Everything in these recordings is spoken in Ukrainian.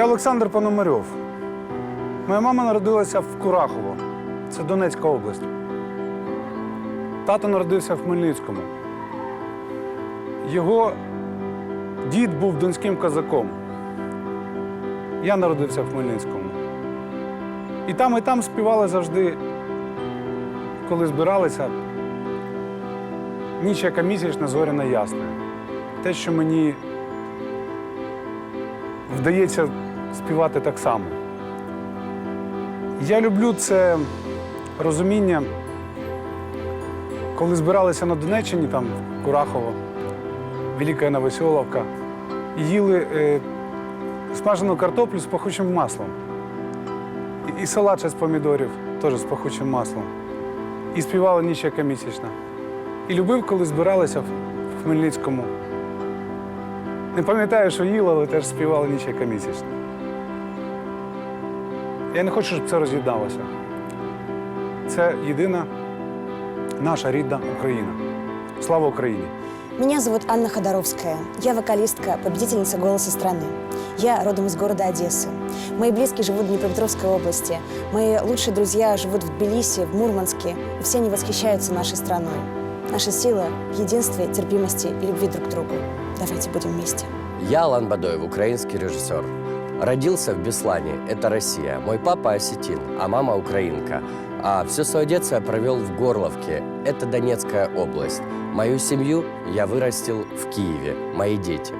Я Олександр Пономарьов. Моя мама народилася в Курахово. Це Донецька область. Тато народився в Хмельницькому. Його дід був донським козаком. Я народився в Хмельницькому. І там, і там співали завжди, коли збиралися. Ніч яка місячна, зоряна ясна. Те, що мені вдається співати так само. Я люблю це розуміння, коли збиралися на Донеччині, там Курахово, Велика Новоселовка, і їли е, смажену картоплю з пахучим маслом. І, і салат з помідорів теж з пахучим маслом. І співали ніч яка місячна. І любив, коли збиралися в Хмельницькому. Не пам'ятаю, що їла, але теж співали ніч яка місячна. Я не хочу, щоб це роз'єдналося. Це єдина наша рідна Україна. Слава Україні! Меня зовут Анна Ходоровская. Я вокалистка, победительница «Голоса страны». Я родом из города Одессы. Мои близкие живут в Днепропетровской области. Мои лучшие друзья живут в Тбилиси, в Мурманске. И все они восхищаются нашей страной. Наша сила в единстве, терпимости и любви друг к другу. Давайте будем вместе. Я Алан Бадоев, украинский режиссер. Родился в Беслане, это Россия. Мой папа осетин, а мама украинка. А все свое детство я провел в Горловке, это Донецкая область. Мою семью я вырастил в Киеве, мои дети.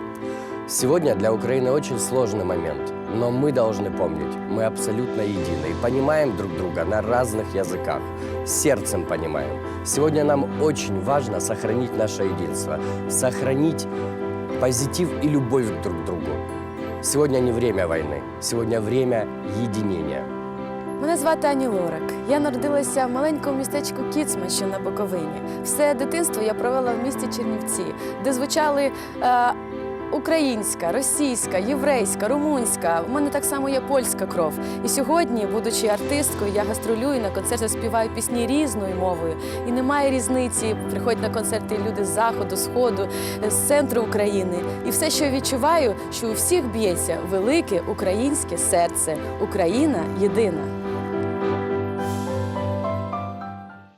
Сегодня для Украины очень сложный момент, но мы должны помнить, мы абсолютно едины и понимаем друг друга на разных языках, сердцем понимаем. Сегодня нам очень важно сохранить наше единство, сохранить позитив и любовь друг к другу. Сегодня не время войны, сегодня время единения. Мене звати Ані Лорак. Я народилася в маленькому містечку Кіцма, що на Буковині. Все дитинство я провела в місті Чернівці, де звучали е, українська, російська, єврейська, румунська. У мене так само є польська кров. І сьогодні, будучи артисткою, я гастролюю на концертах, співаю пісні різною мовою. І немає різниці. Приходять на концерти люди з заходу, сходу, з центру України. І все, що я відчуваю, що у всіх б'ється велике українське серце. Україна єдина.